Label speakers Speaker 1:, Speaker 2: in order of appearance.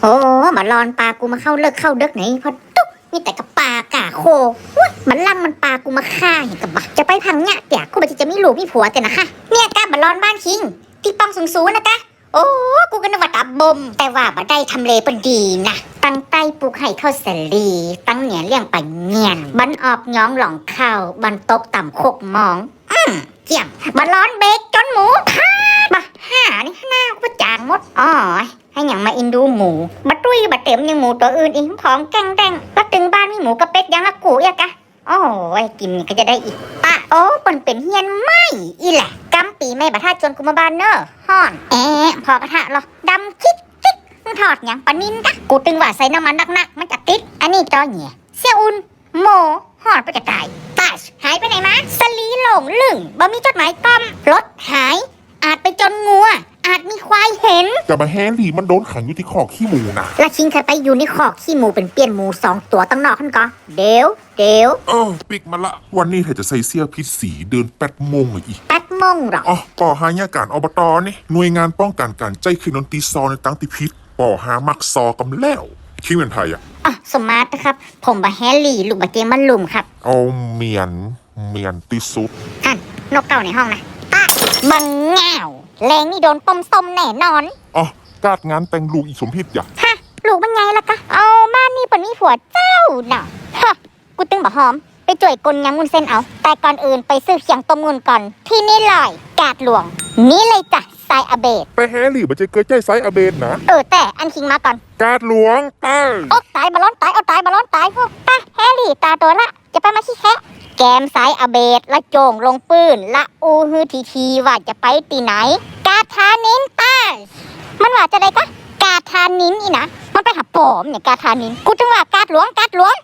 Speaker 1: โอ้มาลอนปลากูมาเข้าเลิกเข้าเด็กไหนพอตุ๊กมีแต่กับปลากาโคมันล่ำมันปลากูมาฆ่าเห็นกับบักจะไปพังเนี่ยเดี๋ยวกูบัจะไมีลูกมีผัวแต่นะคะเนี่ยกาบาลอนบ้านคิงที่ป้องสูงสูงๆนะกะโอ้กูก็นึกว่าตับบม แต่ว่าบ่ได้ทำเลเปนดีนะตั้งใต้ปลูกให้เข้าสลี ตั้งเหนียเลี้ยงไปเงียนบันออกย้องหลองเข้าบันตบต่ำโคกมองอืมเกี่ยมมาร้อนเบรกจนหมูพาดมาหานี่หน้ากูจางหมดอ๋อให้อย่างมาอินดูหมู บัตุ้ยบัเต็มยังหมูตัวอื่นอีกของแกงแดงแล้วถึงบ้านมีหมูกระเป็ดยังละกูอีกอะโอ้ยกินก็จะได้อีกปะโอ้ปนเป็นเฮียนไม่อีแหละกำปีไม่บัท่าจนกูมาบ้านเนอะห่อนแอะพอกระทะหรอดำคิดคิดมึงทอดหยังปนินกะกูตึงว่าใส่น้ำมันนักๆมันจะติด อันนี้ตอเหี่ยเสียอุ่นโมหอดไปจะตายตัชหายไปไหนมาสลีหลงลึงบ่มีจดหมายต้อมรถหาย อาจไปจนงัวาจมีควายเห็น
Speaker 2: แต่มาแฮร์รี่มันโดนขังอยู่ที่คอกขี้หมูนะ
Speaker 1: และคิงเคยไปอยู่ในขอกขี้หมูเป็นเปียนหมูสองตัวตั้งนอกขึ้นก่อนเดี๋ยวเดี๋ยว
Speaker 2: เออปิกมาละ วันนี้เธอจะใส่เสื้อพิษสีเดินแปดโมงเลยอีก
Speaker 1: แป๊ดมงหรอ
Speaker 2: อ๋อปอหายาการอบตนี่หน่วยงานป้องกันการใจคืนดนตรีซอในตั้งติพิษปอหามักซอกำแล้วคิงเป็นไทยอะ
Speaker 1: อะสมาร์ทนะครับ ผมบะแฮร์รี่ลูกบะเกมมันลุมครับ
Speaker 2: เอาเมียนเมียนติสุด
Speaker 1: อันนกเก่าในห้องนะป้าบังเงา แรงนี่โดนต้มส้มแน่นอน
Speaker 2: อ๋อกาดงานแต่งลูกอีสมพิษอย่า
Speaker 1: ฮะลูกมันไงล่ะกะ เอาบ้านนี่เปิดมีผัวเจ้าน่ะฮะกูตึงบะหอม ไปจ่วยกลยำมุนเส้นเอา แต่ก่อนอื่นไปซื้อเขียงต้มมุนก่อน ที่นี่เลยกาดหลวง นี่เลยจ้ะทรายอเบด
Speaker 2: ไปแฮร์รี่มันจะเกิดใจไซส์อาเบนนะ
Speaker 1: เออแต่อันคิงมาก่อน
Speaker 2: กาดหลวงใต้
Speaker 1: โอ้ตายบอลลอนตายเอาตายบอลลอนตายพวกไปแฮร์รี่ตาตัวละ มสายอเบดละโจงลงปืนละอูฮือทีทีว่าจะไปตีไหน กาทานินตามันว่าจะได้กะกาทานินอีนะมันไปหาปอมเนี่ยกาทานิน กูจังว่ากาดหลวงกาดหลวง